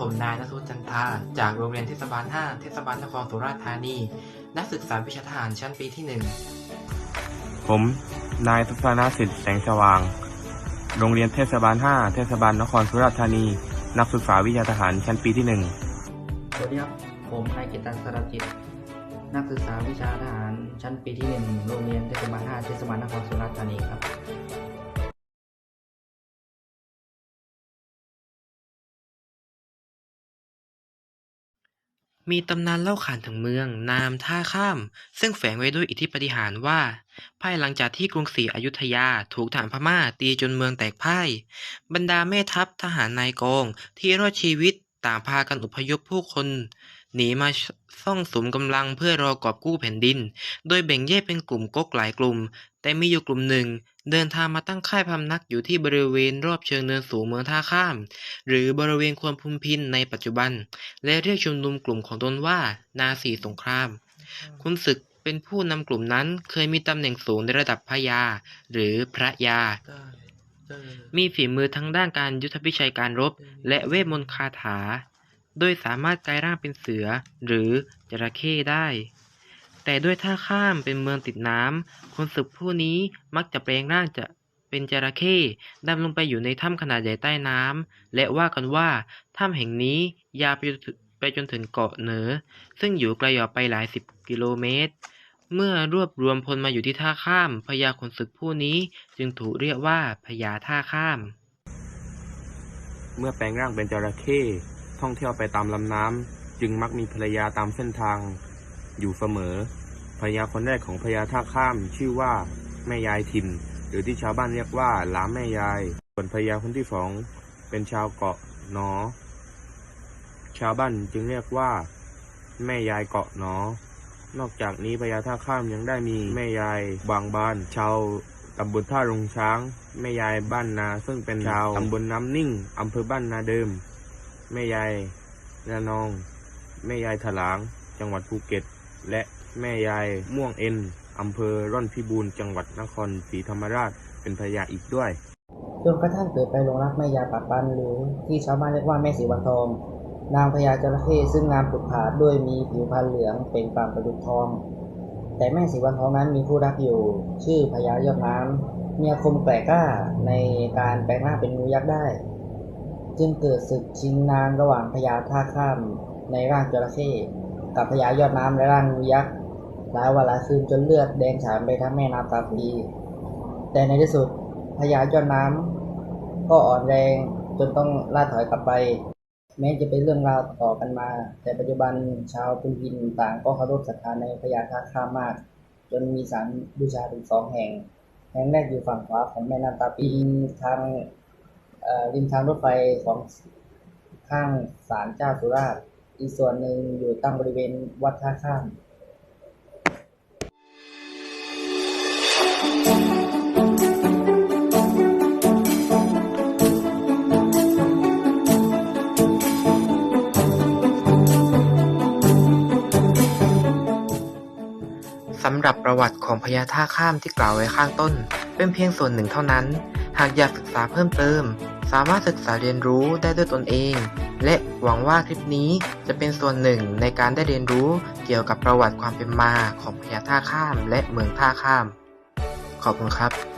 ผมนายนสุจันทา จากโรงเรียนเทศบาล 5 เทศบาลนครสุราษฎร์ธานี นักศึกษาวิชาทหารชั้นปีที่ 1 ผม นายทัศนสิทธิ์แสงสว่าง โรงเรียนเทศบาล 5 เทศบาลนครสุราษฎร์ธานี นักศึกษาวิชาทหารชั้นปีที่ 1 สวัสดีครับ ผมนายกิตตันสรจิต นักศึกษาวิชาทหารชั้นปีที่หนึ่งโรงเรียนเทศบาล 5 เทศบาลนครสุราษฎร์ธานีครับ มีตำนานเล่าขานถึงเมืองนามท่าข้าม ซึ่งแฝงไว้ด้วยอิทธิปาฏิหาริย์ว่า ภายหลังจากที่กรุงศรีอยุธยาถูกทหารพม่าตีจนเมืองแตกพ่าย บรรดาแม่ทัพทหารนายกองที่รอดชีวิตต่างพากันอพยพผู้คน หนีมาซ่องสุมกำลังเพื่อรอกอบกู้แผ่นดิน โดยแบ่งแยกเป็นกลุ่มก๊กหลายกลุ่ม แต่มีอยู่กลุ่มหนึ่ง เดินทางมาตั้งค่ายพำนักอยู่ที่บริเวณรอบเชิงเนินสูงเมืองท่าข้าม หรือบริเวณควรพุนพินในปัจจุบัน และเรียกชุมนุมกลุ่มของตนว่า นาสีสงคราม คุณศึกเป็นผู้นำกลุ่มนั้นเคยมีตำแหน่งสูงในระดับพระยา หรือพระยา มีฝีมือทั้งด้านการยุทธพิชัยการรบ และเวทมนต์คาถา โดยสามารถกลายร่างเป็นเสือหรือจระเข้ได้ แต่ด้วยท่าข้ามเป็นเมืองติดน้ำคนศึกผู้นี้มักจะแปลงร่างจะเป็นจระเข้ดำลงไปอยู่ในถ้ำขนาดใหญ่ใต้น้ำและว่ากันว่าถ้ำแห่งนี้ยาวไปจนถึงไปจนถึงเกาะเหนือ ซึ่งอยู่ไกลออกไปหลายสิบกิโลเมตร เมื่อรวบรวมพลมาอยู่ที่ท่าข้ามพญาขนศึกผู้นี้จึงถูกเรียกว่าพญาท่าข้าม เมื่อแปลงร่างเป็นจระเข้ ท่องเที่ยวไปตามลำน้ำจึงมักมีภรรยาตามเส้นทาง อยู่เสมอภรรยาคนแรกของพญาท่าข้ามชื่อว่าแม่ยายถิ่น หรือที่ชาวบ้านเรียกว่าหลามแม่ยาย ส่วนภรรยาคนที่สองเป็นชาวเกาะหนอ ชาวบ้านจึงเรียกว่า แม่ยายเกาะหนอ นอกจากนี้พญาท่าข้ามยังได้มีแม่ยายบางบ้าน ชาวตำบลท่าลงช้าง แม่ยายบ้านนา ซึ่งเป็นชาวตำบลน้ำนิ่งอำเภอบ้านนาเดิม แม่ยายระนอง แม่ยายถลาง จังหวัดภูเก็ต และแม่ยายม่วงเอ็นอำเภอร่อนพิบูรณ์จังหวัดนครศรีธรรมราช เป็นพญาอีกด้วย จนกระทั่งเกิดไปลงรักแม่ยาปากปันหรือที่ชาวบ้านเรียกว่าแม่สีวันทอง นางพญาจระเข้ซึ่งงามผุดผาดด้วยมีผิวพรรณเหลืองเปล่งปลั่งประดุจทอง แต่แม่สีวันทองนั้นมีผู้รักอยู่ ชื่อพญายอดน้ำมีอาคมแปลกกล้าในการแปลงร่าเป็นงูยักษ์ได้ จึงเกิดศึกชิงนางระหว่างพญาท่าข้ามในร่างจระเข้กับพญายอดน้ำในร่างยักษ์หลายวันหลายคืนจนเลือดแดงฉานไปทั้งแม่น้ำตาปีแต่ในที่สุดพญายอดน้ำก็อ่อนแรงจนต้องล่าถอยกลับไป แม้จะเป็นเรื่องราวต่อกันมา แต่ปัจจุบันชาวพุนพินต่างก็เคารพศรัทธาในพญาท่าข้ามมาก จนมีศาลบูชาถึงสองแห่ง แห่งแรกอยู่ฝั่งขวาของแม่น้ำตาปีทาง ริมทางรถไฟของข้างศาลเจ้าสุราษฎร์อีกส่วนหนึ่งอยู่ตั้งบริเวณวัดท่าข้ามสำหรับประวัติของพญาท่าข้ามที่กล่าวไว้ข้างต้น เป็นเพียงส่วนหนึ่งเท่านั้น หากอยากศึกษาเพิ่มเติม สามารถศึกษาเรียนรู้ได้ด้วยตนเอง และหวังว่าคลิปนี้จะเป็นส่วนหนึ่งในการได้เรียนรู้เกี่ยวกับประวัติความเป็นมาของพญาท่าข้ามและเมืองท่าข้าม ขอบคุณครับ